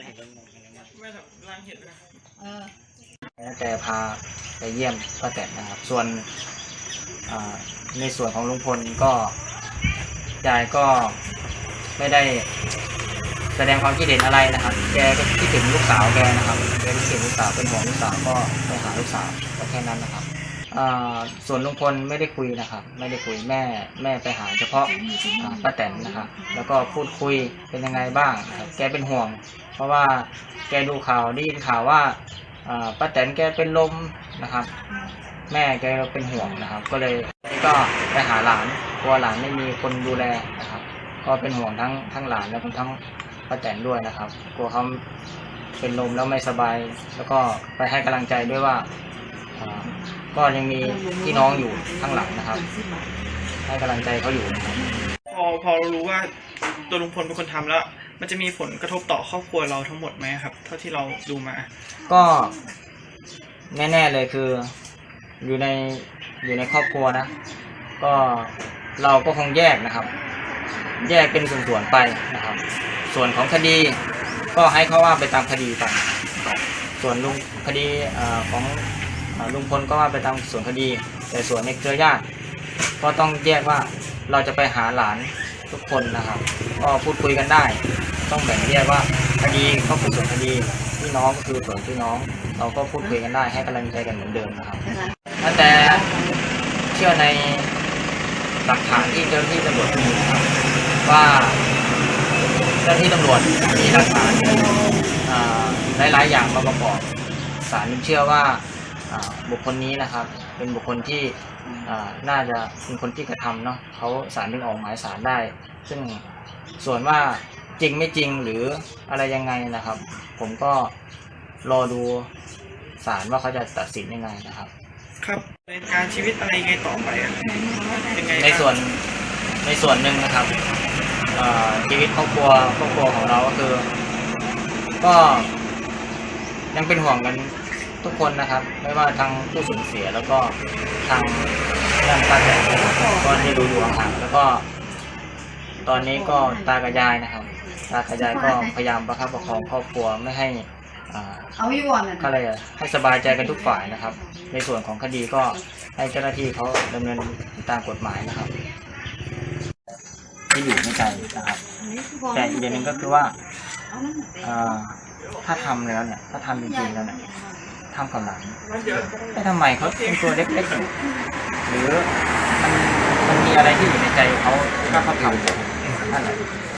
ได้เห็นตรงนี้นะครับไม่แบบร่างเห็นนะเออแต่พาไปเยี่ยมป้าแตนนะครับ ส่วนในส่วนของลุงพลก็ยายก็ไม่ได้แสดงความคิดเห็นอะไรนะครับ แกก็คิดถึงลูกสาวแกนะครับแกคิดถึงลูกสาวเป็นห่วงลูกสาวก็ไปหาลูกสาวก็แค่นั้นนะครับ ส่วนลุงพลไม่ได้คุยนะครับ ไม่ได้คุยแม่แม่ไปหาเฉพาะป้าแตนนะครับ แล้วก็พูดคุยเป็นยังไงบ้างครับแกเป็นห่วง เพราะว่าแกดูข่าวได้ยินข่าวว่าป้าแตนแกเป็นลมนะครับ แม่แกเป็นห่วงนะครับ ก็เลยก็ไปหาหลานกลัวหลานไม่มีคนดูแลนะครับ ก็เป็นห่วงทั้งทั้งหลานแล้วก็ทั้งป้าแตนด้วยนะครับ กลัวเขาเป็นลมแล้วไม่สบาย แล้วก็ไปให้กำลังใจด้วยว่า ก็ยังมีพี่น้องอยู่ข้างหลังนะครับ ให้กำลังใจเขาอยู่นะครับ พอพอเรารู้ว่าตัวลุงพลเป็นคนทำแล้ว มันจะมีผลกระทบต่อครอบครัวเราทั้งหมดไหมครับ เท่าที่เราดูมา ก็แน่ๆเลยคือ อยู่ในอยู่ในครอบครัวนะ ก็เราก็คงแยกนะครับ แยกเป็นส่วนๆไปนะครับ ส่วนของคดีก็ให้เขาว่าไปตามคดีไปส่วนลุงคดีเอ่อของเอ่อ ลุงพลก็ว่าไปตามส่วนคดี แต่ส่วนในเครือญาติก็ต้องแยกว่าเราจะไปหาหลานทุกคนนะครับ ก็พูดคุยกันได้ ต้องแบ่งแยกว่าคดีก็คือส่วนคดีพี่น้องก็คือส่วนพี่น้อง เราก็พูดคุยกันได้ให้กำลังใจกันเหมือนเดิมนะครับแต่เชื่อในหลักฐานที่เจ้าหน้าที่ตำรวจมีนะครับว่าเจ้าหน้าที่ตำรวจมีหลักฐานอ่าหลายๆอย่างมาประกอบศาลเชื่อว่า บุคคลนี้นะครับ เป็นบุคคลที่อ่าน่าจะเป็นคนที่กระทำเนาะเขาศาลถึงออกหมายศาลได้ ซึ่งส่วนว่าจริงไม่จริงหรืออะไรยังไงนะครับ ผมก็รอดูศาลว่าเขาจะตัดสินยังไงนะครับ ครับในการชีวิตอะไรยังไงต่อไปอะยังไงในส่วนในส่วนหนึ่งนะครับเอ่อชีวิตครอบครัวครอบครัวของเราก็คือ ก็ยังเป็นห่วงกัน ทุกคนนะครับ ไม่ว่าทางผู้สูญเสียแล้วก็ทางด้านป้าแตนนะครับก็ที่ดูอยู่ห่างแล้วก็ ตอนนี้ก็ตากับยายนะครับ ตากับยายก็พยายามประคับประคองครอบครัวไม่ให้อ่าเอาอยู่ก่อนนะก็เลยให้สบายใจกันทุกฝ่ายนะครับ ในส่วนของคดีก็ให้เจ้าหน้าที่เขาดำเนินตามกฎหมายนะครับที่อยู่ในใจนะครับ แต่อีกอย่างหนึ่งก็คือว่าอ่อถ้าทำแล้วเนี่ยถ้าทำจริงๆแล้วเนี่ย ทำกับหลานแต่ทำไมเขาเป็นตัวเล็กๆอยู่หรือมันมันมีอะไรที่อยู่ในใจเขาถ้าเขาทำนั่นแหละ